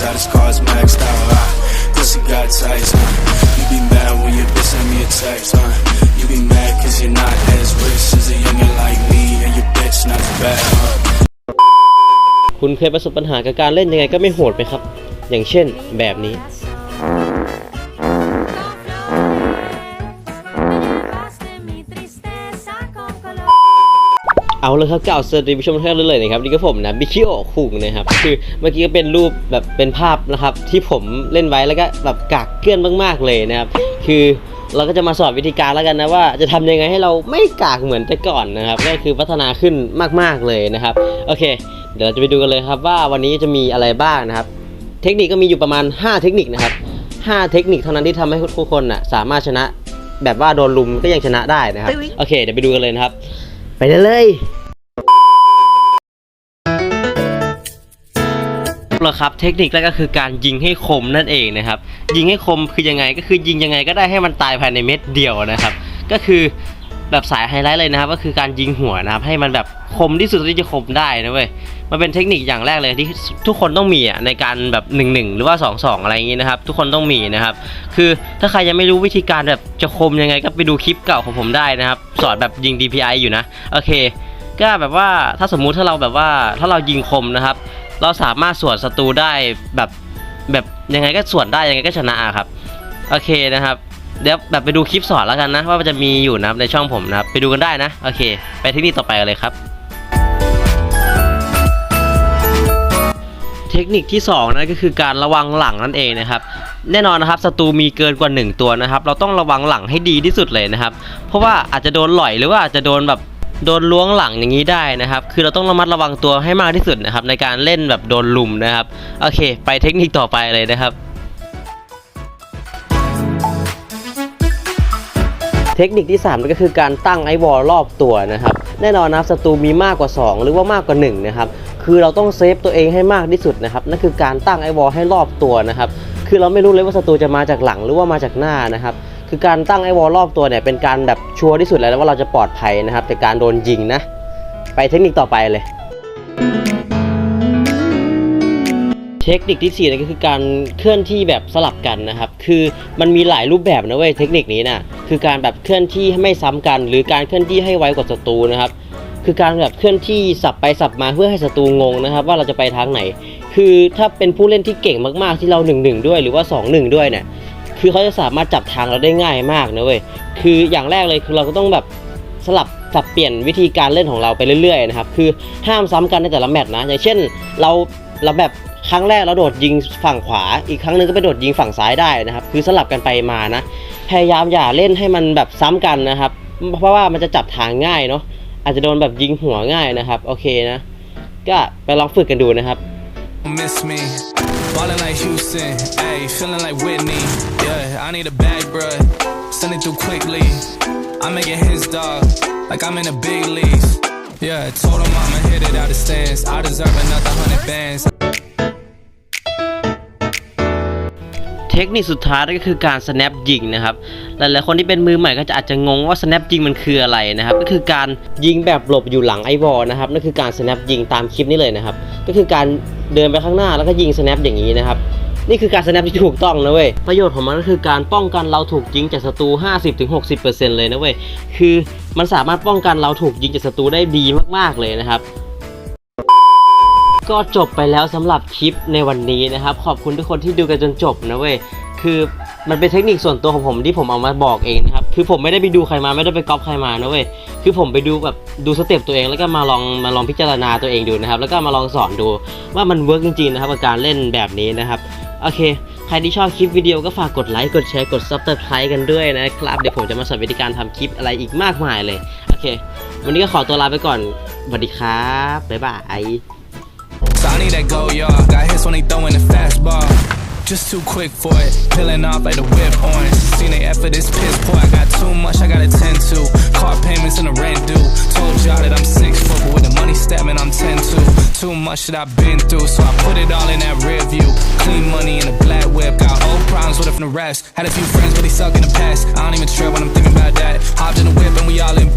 how this car's maxed out. Uh, pussy got tights, huh? You be mad when your bitch send me a text, huh? You be mad cause you're not as rich as a youngin' like me, and your bitch not as bad, huh? คุณเคยประสบปัญหากับการเล่นยังไงก็ไม่โหดไหมครับ อย่างเช่นแบบนี้ เอาเลยครับกล่าวสวัสดีผู้ชมทุกท่านเลยนะครับนี่ก็ผมนะบิคิโอคุงนะครับคือเมื่อกี้ก็เป็นรูปแบบเป็นภาพนะครับที่ผมเล่นไว้แล้วก็แบบกากเกลื่อนมากๆเลยนะครับคือเราก็จะมาสอนวิธีการแล้วกันนะว่าจะทำยังไงให้เราไม่กากเหมือนแต่ก่อนนะครับก็คือพัฒนาขึ้นมากๆเลยนะครับโอเค เดี๋ยวเราจะไปดูกันเลยครับว่าวันนี้จะมีอะไรบ้างนะครับ เทคนิคก็มีอยู่ประมาณ 5 เทคนิคนะครับ5เทคนิคเท่านั้นที่ทำให้ทุกคนน่ะสามารถชนะแบบว่าโดนลุมก็ยังชนะได้นะครับโอเคเดี๋ยวไปดูกันเลยนะครับ ไปได้เลยแล้วครับเทคนิคแรกก็คือการยิงให้คมนั่นเองนะครับ ยิงให้คมคือยังไงก็คือยิงยังไงก็ได้ให้มันตายภายในเม็ดเดียวนะครับ ก็คือ แบบสายไฮไลท์เลยนะครับ ก็คือการยิงหัวนะครับ ให้มันแบบคมที่สุดที่จะคมได้นะเว้ยมันเป็นเทคนิคอย่างแรกเลยที่ทุกคนต้องมีอะในการแบบ1นึหรือว่า2อสอะไรอย่างงี้นะครับ ทุกคนต้องมีนะครับ คือถ้าใครยังไม่รู้วิธีการแบบจะคมยังไงก็ไปดูคลิปเก่าของผมได้นะครับ สอนแบบยิง DPI อยู่นะโอเค ก็แบบว่าถ้าสมมุติถ้าเราแบบว่าถ้าเรายิงคมนะครับ เราสามารถสวนศัตรูได้แบบแบบยังไงก็สวนได้ยังไงก็ชนะอะครับโอเคนะครับ เดี๋ยวแบบไปดูคลิปสอนแล้วกันนะ ว่ามันจะมีอยู่นะครับในช่องผมนะครับ ไปดูกันได้นะ โอเค ไปเทคนิคต่อไปกันเลยครับ เทคนิคที่2นั่นก็คือการระวังหลังนั่นเองนะครับ แน่นอนนะครับศัตรูมีเกินกว่า 1 ตัวนะครับ เราต้องระวังหลังให้ดีที่สุดเลยนะครับ เพราะว่าอาจจะโดนหล่อยหรือว่าอาจจะโดนแบบโดนล้วงหลังอย่างนี้ได้นะครับ คือเราต้องระมัดระวังตัวให้มากที่สุดนะครับ ในการเล่นแบบโดนลุมนะครับ โอเค ไปเทคนิคต่อไปเลยนะครับ เทคนิคที่3นั่นก็คือการตั้งไอวอลรอบตัวนะครับแน่นอนนับศัตรูมีมากกว่า 2 หรือว่ามากกว่า1นะครับคือเราต้องเซฟตัวเองให้มากที่สุดนะครับนั่นคือการตั้งไอวอลให้รอบตัวนะครับคือเราไม่รู้เลยว่าศัตรูจะมาจากหลังหรือว่ามาจากหน้านะครับคือการตั้งไอวอลรอบตัวเนี่ยเป็นการแบบชัวร์ที่สุดแล้วว่าเราจะปลอดภัยนะครับจากการโดนยิงนะไปเทคนิคต่อไปเลยเทคนิคที่4นั่นก็คือการเคลื่อนที่แบบสลับกันนะครับ คือมันมีหลายรูปแบบนะเว้ยเทคนิคนี้นะ คือการแบบเคลื่อนที่ไม่ซ้ำกัน หรือการเคลื่อนที่ให้ไวกว่าศัตรูนะครับ คือการแบบเคลื่อนที่สับไปสับมาเพื่อให้ศัตรูงงนะครับ ว่าเราจะไปทางไหน คือถ้าเป็นผู้เล่นที่เก่งมากๆที่เรา1นึด้วยหรือว่า2นึด้วยเนี่ยคือเขาจะสามารถจับทางเราได้ง่ายมากนะเว้ยคืออย่างแรกเลยคือเราก็ต้องแบบสลับสับเปลี่ยนวิธีการเล่นของเราไปเรื่อยๆนะครับคือห้ามซ้ำกันในแต่ละแมตช์นะอย่างเช่นเราเราแบบ ครั้งแรกเราโดดยิงฝั่งขวา อีกครั้งหนึงก็ไปโดดยิงฝั่งซ้ายได้นะครับ คือสลับกันไปมานะ พยายามอย่าเล่นให้มันแบบซ้ำกันนะครับ เพราะว่ามันจะจับทางง่ายเนาะ อาจจะโดนแบบยิงหัวง่ายนะครับ โอเคนะ ก็ไปลองฝึกกันดูนะครับ miss me. Ballin' like Houston, ayy, feeling like Whitney. Yeah, I need a bag, bruh. Send it through quickly. I'm making his dog, like I'm in the big leagues. Yeah, told him I'ma hit it out of stands. I deserve another hundred bands. เทคนิคสุดท้ายก็คือการ snap ยิงนะครับหลายๆคนที่เป็นมือใหม่ก็จะอาจจะงงว่า snap ยิงมันคืออะไรนะครับก็คือการยิงแบบหลบอยู่หลังไอวอลนะครับนั่นคือการ snap ยิงตามคลิปนี้เลยนะครับก็คือการเดินไปข้างหน้าแล้วก็ยิง snap อย่างนี้นะครับนี่คือการ snap ที่ถูกต้องนะเว้ย ประโยชน์ของมันก็คือการป้องกันเราถูกยิงจากศัตรู 50-60%เลยนะเว้ย คือมันสามารถป้องกันเราถูกยิงจากศัตรูได้ดีมากๆเลยนะครับ ก็จบไปแล้วสำหรับคลิปในวันนี้นะครับ ขอบคุณทุกคนที่ดูกันจนจบนะเว้ยคือมันเป็นเทคนิคส่วนตัวของผมที่ผมเอามาบอกเองนะครับคือผมไม่ได้ไปดูใครมาไม่ได้ไปก๊อปใครมานะเว้ยคือผมไปดูแบบดูสเต็ปตัวเองแล้วก็มาลองมาลองพิจารณาตัวเองดูนะครับ แล้วก็มาลองสอนดูว่ามันเวิร์กจริงๆนะครับกับการเล่นแบบนี้นะครับโอเค ใครที่ชอบคลิปวิดีโอก็ฝากกดไลค์กดแชร์กด subscribe กันด้วยนะครับเดี๋ยวผมจะมาสอนวิธีการทำคลิปอะไรอีกมากมายเลยโอเค วันนี้ก็ขอตัวลาไปก่อนสวัสดีครับบ๊ายบาย I need that go, y'all. Got hits when they throwing the fastball. Just too quick for it. Peeling off like the whip orange. Seen they effort this piss poor. I got too much I gotta tend to. Car payments and the rent due. Told y'all that I'm six foot, but with the money statement, I'm 10 to. Too much that I've been through, so I put it all in that rear view. Clean money in a black whip. Got old problems with it from the rest. Had a few friends, but they suck in the past. I don't even trip when I'm thinking about that. Hopped in the whip and we all in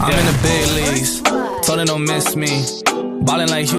I'm moving too fast. I'm in the big leagues. so they don't miss me. Ballin' like